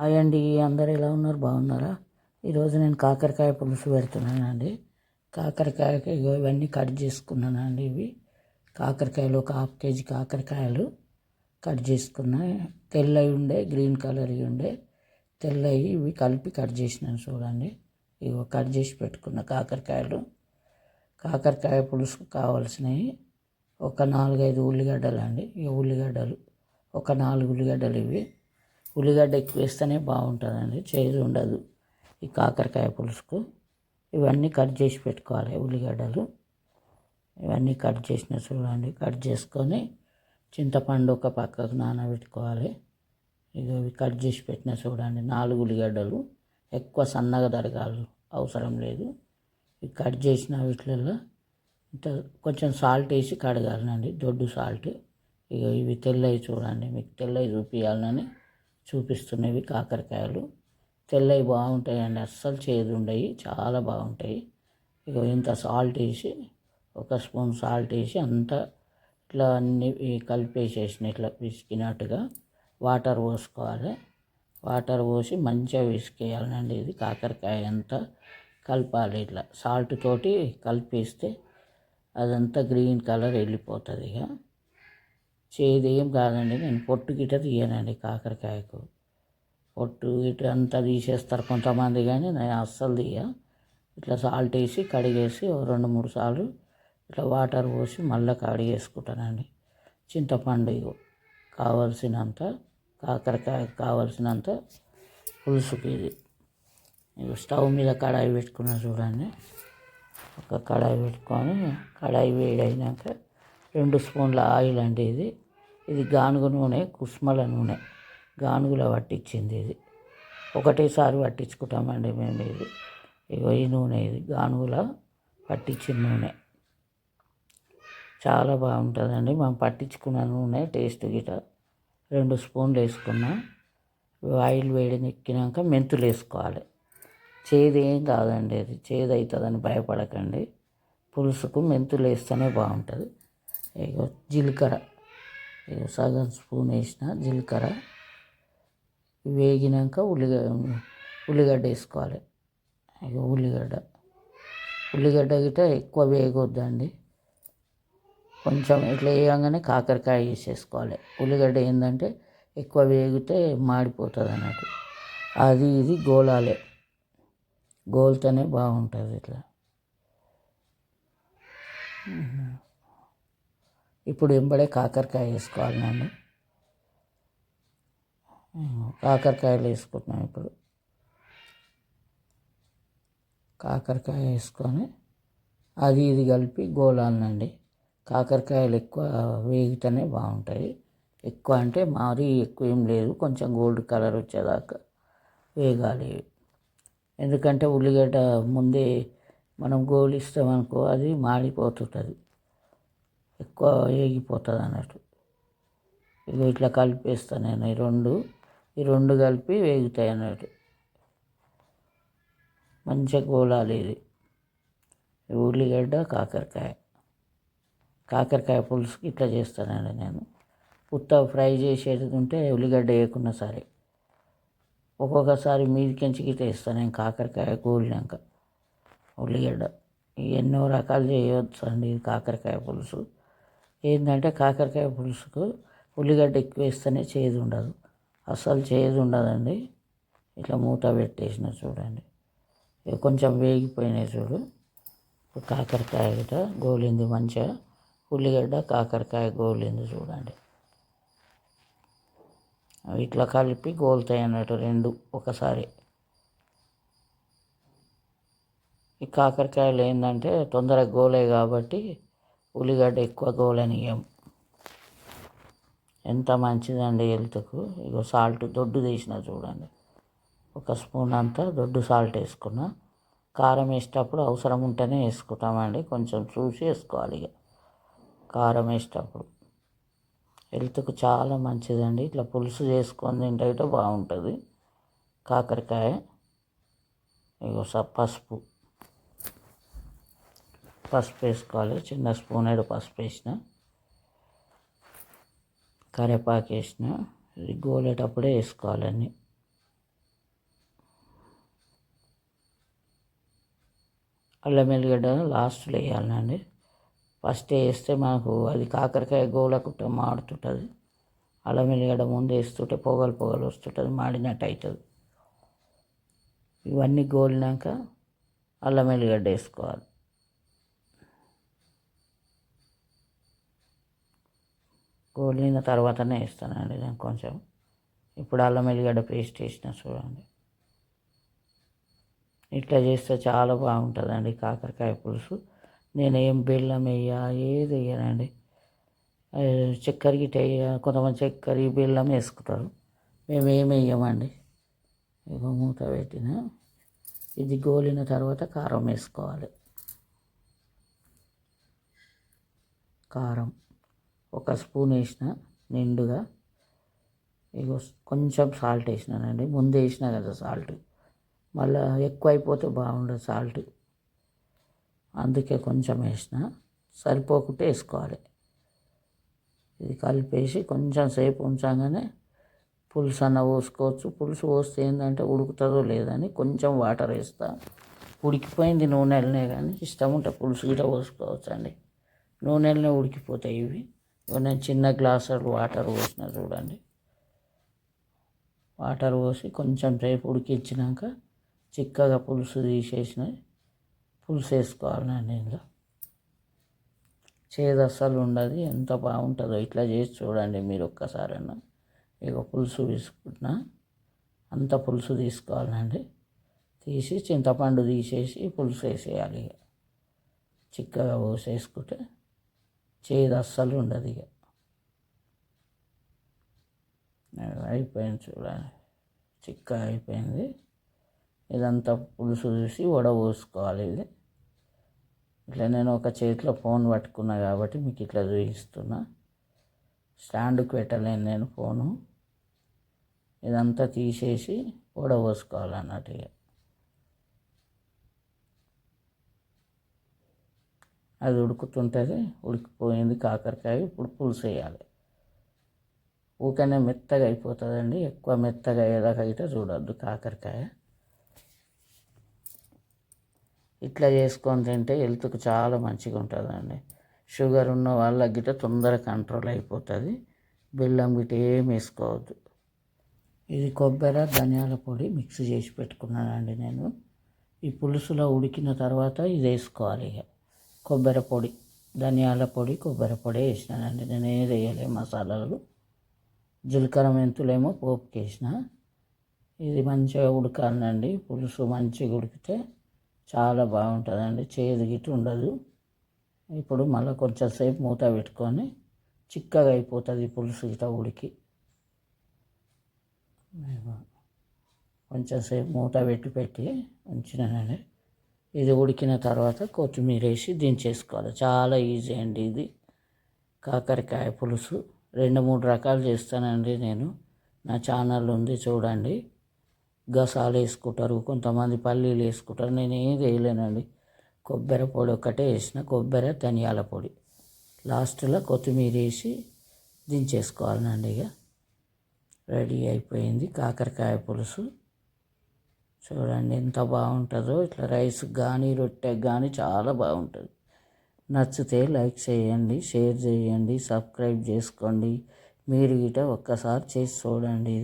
Hi అండి అందరు ఎలా ఉన్నారు? బాగున్నారా? ఈరోజు నేను కాకరకాయ పులుసు పెడుతున్నానండి. కాకరకాయకి ఇగో ఇవన్నీ కట్ చేసుకున్నానండి ఇవి. కాకరకాయలు ఒక హాఫ్ కేజీ కాకరకాయలు కట్ చేసుకున్నా. తెల్లవి ఉండే గ్రీన్ కలర్ ఉండే. తెల్లవి ఇవి కలిపి కట్ చేసినాను చూడండి. ఇగో కట్ చేసి పెట్టుకున్న కాకరకాయలు. కాకరకాయ పులుసుకు కావాల్సినవి ఒక నాలుగైదు ఉల్లిగడ్డలు అండి ఈ ఉల్లిగడ్డలు ఒక నాలుగు ఉల్లిగడ్డలు ఇవి. ఉల్లిగడ్డ ఎక్కువ వేస్తేనే బాగుంటుందండి. చేదు ఉండదు. ఈ కాకరకాయ పులుసుకు ఇవన్నీ కట్ చేసి పెట్టుకోవాలి ఉల్లిగడ్డలు. ఇవన్నీ కట్ చేసిన చూడండి. కట్ చేసుకొని చింతపండు ఒక పక్కకు నానబెట్టుకోవాలి. ఇక ఇవి కట్ చేసి పెట్టిన చూడండి. నాలుగు ఉల్లిగడ్డలు. ఎక్కువ సన్నగా తరగాలి అవసరం లేదు. ఇవి కట్ చేసిన వీటిలలో కొంచెం సాల్ట్ వేసి కడగాలండి దొడ్డు సాల్ట్. ఇక ఇవి తెల్లవి చూడండి. మీకు తెల్లవి చూపించాలని చూపిస్తున్నవి కాకరకాయలు. తెల్లవి బాగుంటాయండి అస్సలు చేదు ఉండయి చాలా బాగుంటాయి. ఇక ఇంత సాల్ట్ వేసి ఒక స్పూన్ సాల్ట్ వేసి అంతా ఇట్లా అన్ని కలిపేసేసిన ఇట్లా విసికినట్టుగా వాటర్ పోసుకోవాలి. వాటర్ పోసి మంచిగా విసికేయాలండి ఇది కాకరకాయ అంతా కలపాలి ఇట్లా. సాల్ట్ తోటి కలిపేస్తే అదంతా గ్రీన్ కలర్ వెళ్ళిపోతుంది ఇక. చేదేం కాదండి. నేను పొట్టు గిట్ట తీయనండి కాకరకాయకు. పొట్టు గిట్ట అంతా తీసేస్తారు కొంతమంది కానీ నేను అస్సలు తీయ ఇట్లా సాల్ట్ వేసి కడిగేసి ఓ రెండు మూడు సార్లు ఇట్లా వాటర్ పోసి మళ్ళీ కడిగేసుకుంటానండి. చింతపండు ఇగో కావలసినంత కాకరకాయ కావలసినంత పులుసుకి ఇది. స్టవ్ మీద కడాయి పెట్టుకున్నా చూడండి. ఒక కడాయి పెట్టుకొని కడాయి వేడైనాక రెండు స్పూన్ల ఆయిల్ అండి ఇది. ఇది గానుగ నూనె కుస్మల నూనె. గానుగులో పట్టించింది ఇది. ఒకటేసారి పట్టించుకుంటామండి మేము ఇది. ఇగో ఈ నూనె ఇది గానుగుల పట్టించిన నూనె. చాలా బాగుంటుందండి. మనం పట్టించుకున్న నూనె టేస్ట్ గిట రెండు స్పూన్లు వేసుకున్నాం ఆయిల్ వేడినెక్కినాక మెంతులు వేసుకోవాలి. చేదు ఏం కాదండి అది. చేదు అవుతుందని భయపడకండి. పులుసుకు మెంతులు వేస్తేనే బాగుంటుంది. ఇగో జీలకర్ర. ఇగో సగం స్పూన్ వేసిన జీలకర్ర. వేగినాక ఉల్లిగడ్డ ఉల్లిగడ్డ వేసుకోవాలి. ఇక ఉల్లిగడ్డ. ఉల్లిగడ్డ గిట్ట ఎక్కువ వేగొద్దండి. కొంచెం ఇట్లా వేయగానే కాకరకాయ వేసేసుకోవాలి. ఉల్లిగడ్డ ఏంటంటే ఎక్కువ వేగితే మాడిపోతుంది అన్నట్టు. అది ఇది గోలాలే. గోల్తోనే బాగుంటుంది ఇట్లా. ఇప్పుడు వెంబడే కాకరకాయ వేసుకోవాలి నన్ను. కాకరకాయలు వేసుకుంటున్నాం ఇప్పుడు. కాకరకాయ వేసుకొని అది ఇది కలిపి గోలాలనండి కాకరకాయలు ఎక్కువ వేగితేనే బాగుంటాయి. ఎక్కువ అంటే మరీ ఎక్కువ ఏం లేదు కొంచెం గోల్డ్ కలర్ వచ్చేదాకా వేగాలి. ఎందుకంటే ఉల్లిగడ్డ ముందే మనం గోలిస్తామనుకో అది మాడిపోతుంటుంది. ఎక్కువ వేగిపోతుంది అన్నట్టు. ఇక ఇట్లా కలిపేస్తాను నేను ఈ రెండు ఈ రెండు కలిపి వేగుతాయి అన్నట్టు. మంచిగా గోలాలి ఇది. ఉల్లిగడ్డ కాకరకాయ. కాకరకాయ పులుసుకి ఇట్లా చేస్తానండి నేను ఉత్త ఫ్రై చేసేది ఉంటే ఉల్లిగడ్డ వేయకున్నా సరే. ఒక్కొక్కసారి మీదికించి గిట్ట వేస్తాను నేను కాకరకాయ కూలినాక ఉల్లిగడ్డ. ఎన్నో రకాలు చేయవచ్చు అండి కాకరకాయ పులుసు. ఏంటంటే కాకరకాయ పులుసుకు ఉల్లిగడ్డ ఎక్కువ వేస్తేనే చేదు ఉండదు. అస్సలు చేదు ఉండదండి. ఇట్లా మూత పెట్టేసిన చూడండి. కొంచెం వేగిపోయినాయి చూడు. కాకరకాయ గిట గోలింది మంచిగా. ఉల్లిగడ్డ కాకరకాయ గోలింది చూడండి. ఇట్లా కలిపి గోలుతాయి అన్నట్టు రెండు ఒకసారి. ఈ కాకరకాయలు ఏంటంటే తొందరగా గోలే కాబట్టి ఉల్లిగడ్డ ఎక్కువ గోలనీయం ఎంత మంచిదండి హెల్త్కు. ఇగో సాల్ట్ దొడ్డు తీసిన చూడండి. ఒక స్పూన్ అంతా దొడ్డు సాల్ట్ వేసుకున్నా. కారం వేసేటప్పుడు అవసరం ఉంటేనే వేసుకుంటామండి. కొంచెం చూసి వేసుకోవాలి ఇక కారం వేసేటప్పుడు. హెల్త్కు చాలా మంచిదండి. ఇట్లా పులుసు చేసుకొని తింటే బాగుంటుంది. కాకరకాయ ఇగో స పసుపు పసుపు వేసుకోవాలి. చిన్న స్పూన్ ఏడు పసుపు వేసిన. కరివేపాకు వేసిన. ఇది గోలేటప్పుడే వేసుకోవాలని అల్లం వెల్లిగడ్డ లాస్ట్లో వేయాలండి ఫస్ట్ వేస్తే మనకు అది కాకరకాయ గోలకుట్ట మాడుతుంటుంది. అల్లం వెల్లిగడ్డ ముందు వేస్తుంటే పొగలు పొగలు వస్తుంటుంది మాడినట్టు అవుతుంది ఇవన్నీ గోలినాక అల్లం వెల్లిగడ్డ వేసుకోవాలి. గోలిన తర్వాతనే వేస్తానండి నేను కొంచెం. ఇప్పుడు అల్లం ఎల్లిగడ్డ పేస్ట్ వేసిన చూడండి. ఇట్లా చేస్తే చాలా బాగుంటుందండి కాకరకాయ పులుసు. నేను ఏం బెల్లం వేయ ఏది వేయనండి. చక్కెర గిట్ట వేయ కొంతమంది చక్కెర బెల్లం వేసుకుంటారు. మేము వేయమండి? ఇక మూత పెట్టిన. ఇది గోలిన తర్వాత కారం వేసుకోవాలి. కారం. ఒక స్పూన్ వేసిన నిండుగా. ఇగో కొంచెం సాల్ట్ వేసినానండి. ముందు వేసిన కదా సాల్ట్. మళ్ళీ ఎక్కువ అయిపోతే బాగుండదు సాల్ట్. అందుకే కొంచెం వేసిన. సరిపోకుంటే వేసుకోవాలి. ఇది కలిపేసి కొంచెం సేపు ఉంచగానే పులుసు అన్న పోసుకోవచ్చు. పులుసు పోస్తే ఏంటంటే ఉడుకుతుందో లేదని కొంచెం వాటర్ వేస్తా. ఉడికిపోయింది నూనెలనే కానీ ఇష్టం ఉంటే పులుసు గిట పోసుకోవచ్చు అండి నూనెలనే ఉడికిపోతాయి ఇవి. నేను చిన్న గ్లాసులు వాటర్ పోసిన చూడండి. వాటర్ పోసి కొంచెం సేపు ఉడికించినాక చిక్కగా పులుసు తీసేసిన పులుసు వేసుకోవాలండి ఇందులో చేదు అస్సలు ఉండదు ఎంత బాగుంటుందో ఇట్లా చేసి చూడండి మీరు ఒక్కసారైనా. ఇక పులుసు తీసుకుంటున్నా. అంత పులుసు తీసుకోవాలండి. తీసి చింతపండు తీసేసి పులుసు వేసేయాలి ఇక చిక్కగా పోసేసుకుంటే చేదు అస్సలు ఉండదు ఇక. అయిపోయింది చూడండి చిక్క అయిపోయింది. ఇదంతా పులుసు చూసి వడబోసుకోవాలి ఇది. ఇట్లా నేను ఒక చేతిలో ఫోన్ పట్టుకున్నా కాబట్టి మీకు ఇట్లా చూపిస్తున్నా. స్టాండ్కి పెట్టలేను నేను ఫోను. ఇదంతా తీసేసి వడబోసుకోవాలి అన్నట్టు ఇక. అది ఉడుకుతుంటుంది ఉడికిపోయింది కాకరకాయ ఇప్పుడు పులుసు వేయాలి. ఊకనే మెత్తగా అయిపోతుందండి ఎక్కువ మెత్తగా అయ్యేదాకా అయితే చూడొద్దు కాకరకాయ. ఇట్లా చేసుకొని తింటే హెల్త్కి చాలా మంచిగా ఉంటుందండి. షుగర్ ఉన్న వాళ్ళ గిట్ట తొందర కంట్రోల్ అయిపోతుంది బెల్లం గిట్ట ఏం వేసుకోవద్దు. ఇది కొబ్బరి ధనియాల పొడి మిక్స్ చేసి పెట్టుకున్నానండి నేను. ఈ పులుసులో ఉడికిన తర్వాత ఇది వేసుకోవాలి ఇక. కొబ్బరి పొడి ధనియాల పొడి కొబ్బరి పొడి వేసినానండి నేను ఏది వేయలే మసాలాలు. జీలకర్ర మెంతులేమో పోపుకి వేసిన. ఇది మంచిగా ఉడకాలండి. పులుసు మంచిగా ఉడికితే చాలా బాగుంటుందండి. చేదు గిట్టు ఉండదు. ఇప్పుడు మళ్ళీ కొంచెంసేపు మూత పెట్టుకొని చిక్కగా అయిపోతుంది పులుసు గిట్ట ఉడికి. కొంచెంసేపు మూత పెట్టి పెట్టి ఉంచినానండి. ఇది ఉడికిన తర్వాత కొత్తిమీర వేసి దించేసుకోవాలి. చాలా ఈజీ అండి ఇది. కాకరకాయ పులుసు. రెండు మూడు రకాలు చేస్తానండి నేను. నా ఛానల్ ఉంది చూడండి. గసాలు వేసుకుంటారు కొంతమంది పల్లీలు వేసుకుంటారు. నేను ఏం వేయలేనండి. కొబ్బరి పొడి ఒక్కటే వేసిన కొబ్బరి ధనియాల పొడి. లాస్ట్లో కొత్తిమీర వేసి దించేసుకోవాలండి ఇక. రెడీ అయిపోయింది కాకరకాయ పులుసు. చూడండి ఎంత బాగుంటుందో. ఇట్లా రైస్ కానీ రొట్టె కానీ చాలా బాగుంటుంది. నచ్చితే లైక్ చేయండి షేర్ చేయండి సబ్స్క్రైబ్ చేసుకోండి. మీరు ఇట ఒక్కసారి చేసి చూడండి.